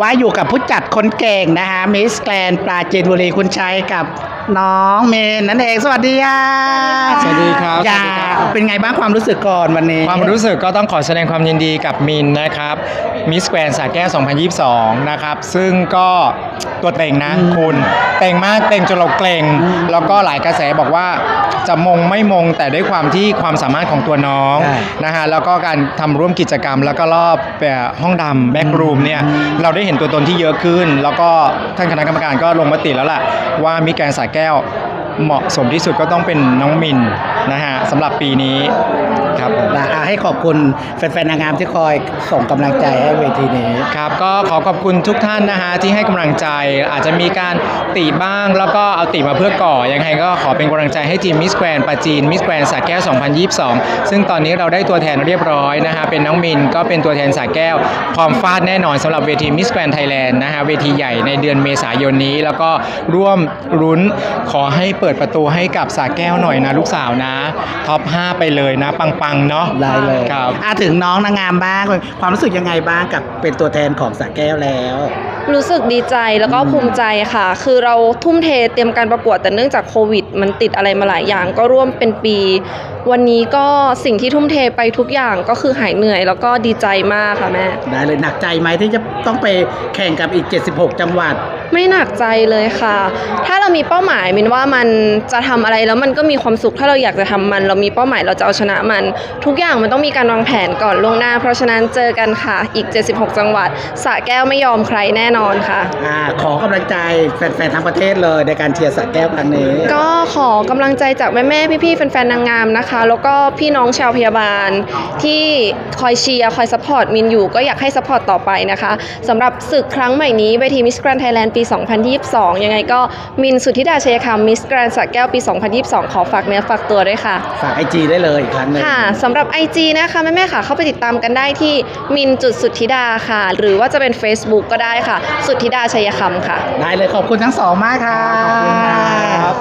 ว่าอยู่กับผู้จัดคนเก่งนะคะมิสแกรนปราจีนบุรีคุณชัยกับน้องเมนนั่นเองสวัสดีค่ะสวัสดีครับอย่าสวัสดีครับเป็นไงบ้างความรู้สึกก่อนวันนี้ ความรู้สึกก็ต้องขอแสดงความยินดีกับมินนะครับมิสแกรนสาแก้ว2022 นะครับ ซึ่งก็ ตัวเต็งนะคุณเต็งมากเต็งจนเราเกรงแล้วก็หลายกระแสบอกว่าจะมงไม่มงแต่ด้วยความที่ความสามารถของตัวน้องนะฮะแล้วก็การทำร่วมกิจกรรม แล้วก็รอบแบบห้องดำแบ็กรูมเนี่ยเราได้เห็นตัวตนที่เยอะขึ้น แล้วก็ท่านคณะกรรมการก็ลงมติแล้วล่ะว่ามิสแกรนสาแก้ว เหมาะสมที่สุดก็ต้องเป็นน้องมินนะฮะสำหรับปีนี้ครับผม นะอะให้ขอบคุณแฟนๆนางงามที่คอยส่งกำลังใจให้เวทีนี้ ครับก็ขอขอบคุณทุกท่านนะฮะที่ให้กำลังใจอาจจะมีการติบ้างแล้วก็เอาติมาเพื่อก่อยังไงก็ขอเป็นกำลังใจให้ทีมมิสแกรนปาจีนมิสแกรนสาแก้ว 2022 ซึ่งตอนนี้เราได้ตัวแทนเรียบร้อยนะฮะเป็นน้องมินก็เป็นตัวแทนสาแก้ว พร้อมฟาดแน่นอนสำหรับเวทีมิสแกรนไทยแลนด์นะฮะเวทีใหญ่ในเดือนเมษายนนี้ แล้วก็ร่วมรุ้นขอให้เปิดประตูให้กับสาแก้วหน่อยนะ ลูกสาวนะ ท็อป 5 ไปเลยนะ ปังๆ เนาะได้เลยครับ อะถึงน้องนางงามบ้าง ความรู้สึกยังไงบ้างกับเป็นตัวแทนของสระแก้วแล้ว รู้สึกดีใจแล้วก็ภูมิใจค่ะ คือเราทุ่มเทเตรียมการประกวดแต่เนื่องจากโควิด มันติดอะไรมาหลายอย่าง ก็ร่วมเป็นปี วันนี้ก็สิ่งที่ทุ่มเทไปทุกอย่างก็คือหายเหนื่อย แล้วก็ดีใจมากค่ะแม่ได้เลยหนักใจไหมที่จะต้องไปแข่งกับอีก 76 จังหวัด ไม่หนักใจเลยค่ะ ถ้าเรามีเป้าหมายมินว่ามันจะทำอะไรแล้วมันก็มีความสุขถ้าเราอยากจะทำมัน เรามีเป้าหมายเราจะเอาชนะมัน ทุกอย่างมันต้องมีการวางแผนก่อนล่วงหน้า เพราะฉะนั้นเจอกันค่ะอีก 76 จังหวัดสระแก้วไม่ยอมใครแน่นอนค่ะ อ่าขอกำลังใจแฟนๆทั้งประเทศเลยในการเชียร์สระแก้วครั้งนี้ก็ขอกำลังใจจากแม่ๆพี่ๆแฟนๆนางงามนะคะ แล้วก็พี่น้องชาวพยาบาลที่คอยเชียร์คอยซัพพอร์ตมินอยู่ ก็อยากให้ซัพพอร์ตต่อไปนะคะสำหรับศึกครั้งใหม่นี้เวทีมิสแกรนไทยแลนด์ปี 2022 ยังไงก็มินสุทธิดาเชยคำมิสแกรนสักแก้วปี 2022 ขอฝากเนื้อฝากตัวด้วยค่ะ ฝากไอจีได้เลยอีกครั้งหนึ่งค่ะสำหรับ IG นะคะแม่ๆค่ะเข้าไปติดตามกันได้ที่มินจุดสุทธิดาค่ะ หรือว่าจะเป็น Facebook ก็ได้ค่ะสุทธิดาชัยคำค่ะ ได้เลยขอบคุณทั้งสองมากค่ะขอบคุณครับ